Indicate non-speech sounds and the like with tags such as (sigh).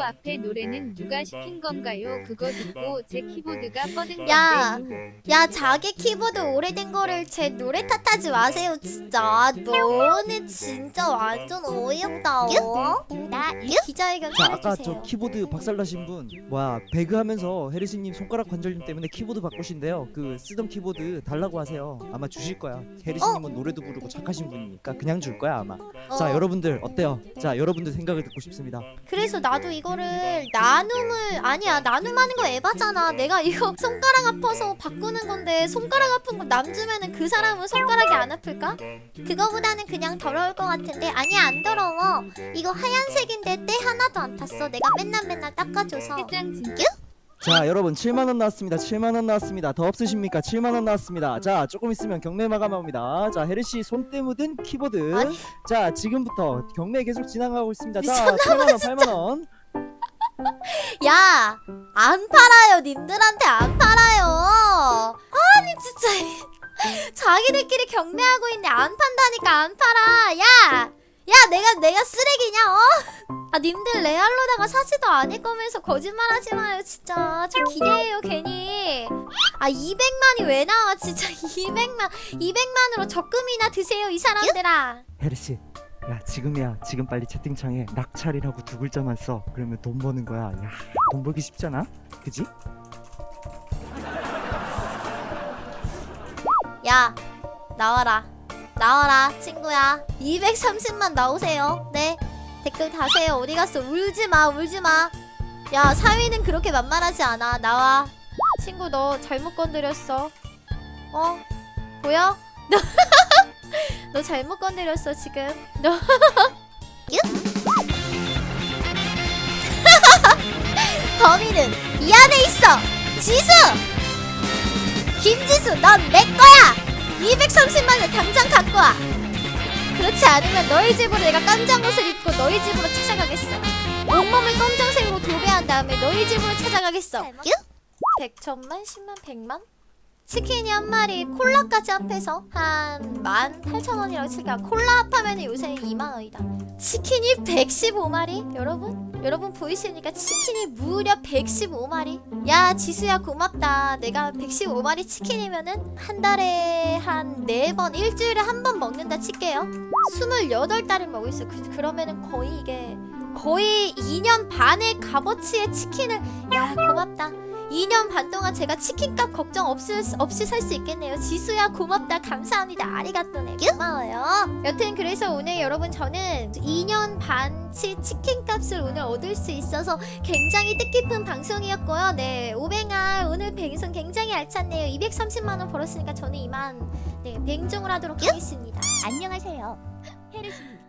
앞에 노래는 누가 시킨 건가요? 그거 듣고 제 키보드가 뻗은 야. 건데. 야 자기 키보드 오래된 거를 제 노래 탓하지 마세요 진짜 너네 진짜 완전 어이없다 어? 나이 기자회견 자 아까 해주세요. 저 키보드 박살나신 분 뭐야 배그 하면서 헤르시님 손가락 관절염 때문에 키보드 바꾸신대요. 그 쓰던 키보드 달라고 하세요. 아마 주실 거야. 헤르시님은 노래도 부르고 착하신 분이니까 그냥 줄 거야 아마. 어, 자 여러분들 어때요? 자 여러분들 생각을 듣고 싶습니다. 그래서 나도 이거를 나눔을 아니야 나눔하는 거 에바잖아. 내가 이거 손가락 아파서 바꾸는 건데 손가락 아픈 거 남 주면은 그 사람은 손가락이 안 아플까? 그거보다는 그냥 더러울 것 같은데 아니야 안 더러워. 이거 하얀색인데 때 하나도 안 탔어. 내가 맨날 맨날 닦아줘서. 해장 자 여러분 7만원 나왔습니다. 7만원 나왔습니다. 더 없으십니까? 7만원 나왔습니다. 자 조금 있으면 경매 마감합니다. 자 헤르시 손때 묻은 키보드. 아니. 자 지금부터 경매 계속 진행하고 있습니다. 자 미쳤나봐, 8만원 8만원. 야, 안 팔아요. 님들한테 안 팔아요. 아니 진짜. (laughs) 자기들끼리 경매하고 있는데 안 판다니까 안 팔아. 야, 야 내가 내가 쓰레기냐? 어? 아 님들 레알로다가 사지도 않을 거면서 거짓말하지 마요 진짜. 저 기대해요 괜히. 아 200만이 왜 나와 진짜 (laughs) 200만 200만으로 적금이나 드세요 이 사람들아. 헤르시 야 지금이야 지금 빨리 채팅창에 낙찰이라고 두 글자만 써 그러면 돈 버는 거야 야 돈 벌기 쉽잖아 그지? 야 나와라 나와라 친구야. 230만 나오세요. 네. 댓글 다세요. 어디 갔어? 울지마 울지마. 야 사위는 그렇게 만만하지 않아. 나와. 친구 너 잘못 건드렸어. 어? 보여? 너, (laughs) 너 잘못 건드렸어 지금. 너 (laughs) (laughs) 범인은 이 안에 있어. 지수! 김지수 넌 내 거야 230만을 당장 갖고 와. 그렇지 않으면 너희 집으로 내가 깜장 옷을 입고 너희 집으로 찾아가겠어. 온몸을 검정색으로 도배한 다음에 너희 집으로 찾아가겠어. 100 천만 10만 100만 치킨이 한 마리 콜라까지 합해서 한 18,000원이라고 칠까 콜라 합하면 요새 2만원이다. 치킨이 115마리? 여러분? 여러분 보이십니까? 치킨이 무려 115마리? 야 지수야 고맙다. 내가 115마리 치킨이면은 한 달에 한 4번 일주일에 한 번 먹는다 칠게요. 28달을 먹을 수 그, 그러면은 거의 이게 거의 2년 반의 값어치의 치킨을 야 고맙다 2년 반 동안 제가 치킨값 걱정 없이, 없이 살 수 있겠네요. 지수야 고맙다 감사합니다. 아리가또네 고마워요. 여튼 그래서 오늘 여러분 저는 2년 반치 치킨값을 오늘 얻을 수 있어서 굉장히 뜻깊은 방송이었고요. 네 오뱅아 오늘 방송 굉장히 알찼네요. 230만 원 벌었으니까 저는 이만 네 뱅종을 하도록 하겠습니다. 안녕하세요. 헤르시입니다.